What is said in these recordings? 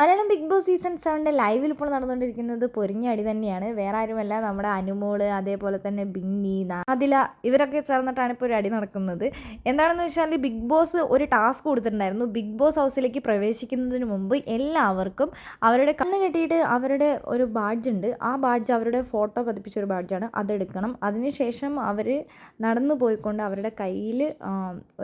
Malayalam big boss season സെവന്റെ ലൈവിൽ ഇപ്പോൾ നടന്നുകൊണ്ടിരിക്കുന്നത് പൊരിഞ്ഞടി തന്നെയാണ്. വേറെ ആരുമല്ല നമ്മുടെ അനുമോൾ അതേപോലെ തന്നെ ബിന്നി അതില ഇവരൊക്കെ ചേർന്നിട്ടാണ് ഇപ്പോൾ ഒരു അടി നടക്കുന്നത്. എന്താണെന്ന് വെച്ചാൽ ബിഗ് ബോസ് ഒരു ടാസ്ക് കൊടുത്തിട്ടുണ്ടായിരുന്നു. ബിഗ് ബോസ് ഹൗസിലേക്ക് പ്രവേശിക്കുന്നതിന് മുമ്പ് എല്ലാവർക്കും അവരുടെ കണ്ണ് കെട്ടിയിട്ട് അവരുടെ ഒരു ബാഡ്ജ് ഉണ്ട്. ആ ബാഡ്ജ് അവരുടെ ഫോട്ടോ പതിപ്പിച്ച ഒരു ബാഡ്ജാണ്. അതെടുക്കണം. അതിനുശേഷം അവർ നടന്നു പോയിക്കൊണ്ട് അവരുടെ കയ്യിൽ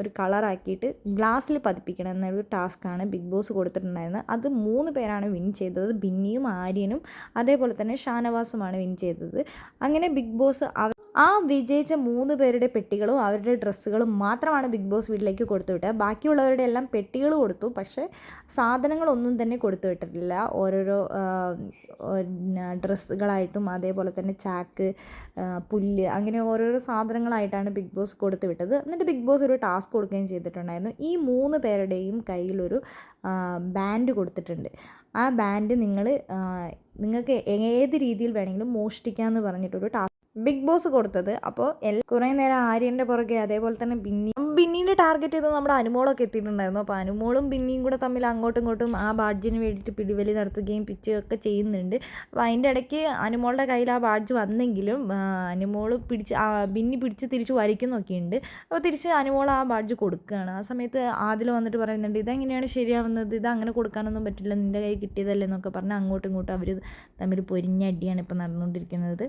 ഒരു കളറാക്കിയിട്ട് ഗ്ലാസ്സിൽ പതിപ്പിക്കണം എന്നൊരു ടാസ്ക്കാണ് ബിഗ് ബോസ് കൊടുത്തിട്ടുണ്ടായിരുന്നത്. അത് മൂന്ന് മൂന്ന് പേരാണ് വിൻ ചെയ്തത്. ബിന്നിയും ആര്യനും അതേപോലെ തന്നെ ഷാനവാസുമാണ് വിൻ ചെയ്തത്. അങ്ങനെ ബിഗ് ബോസ് ആ വിജയിച്ച മൂന്ന് പേരുടെ പെട്ടികളും അവരുടെ ഡ്രസ്സുകളും മാത്രമാണ് ബിഗ് ബോസ് വീട്ടിലേക്ക് കൊടുത്തു വിട്ടത്. ബാക്കിയുള്ളവരുടെ എല്ലാം പെട്ടികൾ കൊടുത്തു. പക്ഷേ സാധനങ്ങളൊന്നും തന്നെ കൊടുത്തു വിട്ടിട്ടില്ല. ഓരോരോ ഡ്രസ്സുകളായിട്ടും അതേപോലെ തന്നെ ചാക്ക് പുല്ല് അങ്ങനെ ഓരോരോ സാധനങ്ങളായിട്ടാണ് ബിഗ് ബോസ് കൊടുത്തു വിട്ടത്. എന്നിട്ട് ബിഗ് ബോസ് ഒരു ടാസ്ക് കൊടുക്കുകയും ചെയ്തിട്ടുണ്ടായിരുന്നു. ഈ മൂന്ന് പേരുടെയും കയ്യിലൊരു ബാൻഡ് കൊടുത്തിട്ടുണ്ട്. ആ ബാൻഡ് നിങ്ങൾ നിങ്ങൾക്ക് ഏത് രീതിയിൽ വേണമെങ്കിലും മോഷ്ടിക്കാമെന്ന് പറഞ്ഞിട്ടൊരു ടാസ്ക് ബിഗ് ബോസ് കൊടുത്തത്. അപ്പോൾ എല്ലാ കുറേ നേരം ആര്യന്റെ പുറകെ അതേപോലെ തന്നെ ബിന്നി ബിന്നീന്റെ ടാർഗറ്റ് ചെയ്ത് നമ്മുടെ അനുമോളൊക്കെ എത്തിയിട്ടുണ്ടായിരുന്നു. അപ്പോൾ അനുമോളും ബിന്നിയും കൂടെ തമ്മിൽ അങ്ങോട്ടും ഇങ്ങോട്ടും ആ ബാഡ്ജിന് വേണ്ടിയിട്ട് പിടിവലി നടത്തുകയും പിച്ചുകയൊക്കെ ചെയ്യുന്നുണ്ട്. അപ്പോൾ അതിന്റെ ഇടയ്ക്ക് അനുമോളുടെ കയ്യിൽ ആ ബാഡ്ജ് വന്നെങ്കിലും അനുമോൾ പിടിച്ച് ബിന്നി പിടിച്ച് തിരിച്ച് വലിക്കുന്നൊക്കെ ഉണ്ട്. അപ്പോൾ തിരിച്ച് അനുമോൾ ആ ബാഡ്ജ് കൊടുക്കുകയാണ്. ആ സമയത്ത് ആദിൽ വന്നിട്ട് പറയുന്നുണ്ട് ഇതെങ്ങനെയാണ് ശരിയാവുന്നത്? ഇത് അങ്ങനെ കൊടുക്കാനൊന്നും പറ്റില്ല. നിന്റെ കയ്യിൽ കിട്ടിയതല്ലേ? എന്നൊക്കെ പറഞ്ഞ് അങ്ങോട്ടും ഇങ്ങോട്ടും അവർ തമ്മിൽ പൊരിഞ്ഞ അടിയാണ് ഇപ്പോൾ നടന്നുകൊണ്ടിരിക്കുന്നത്.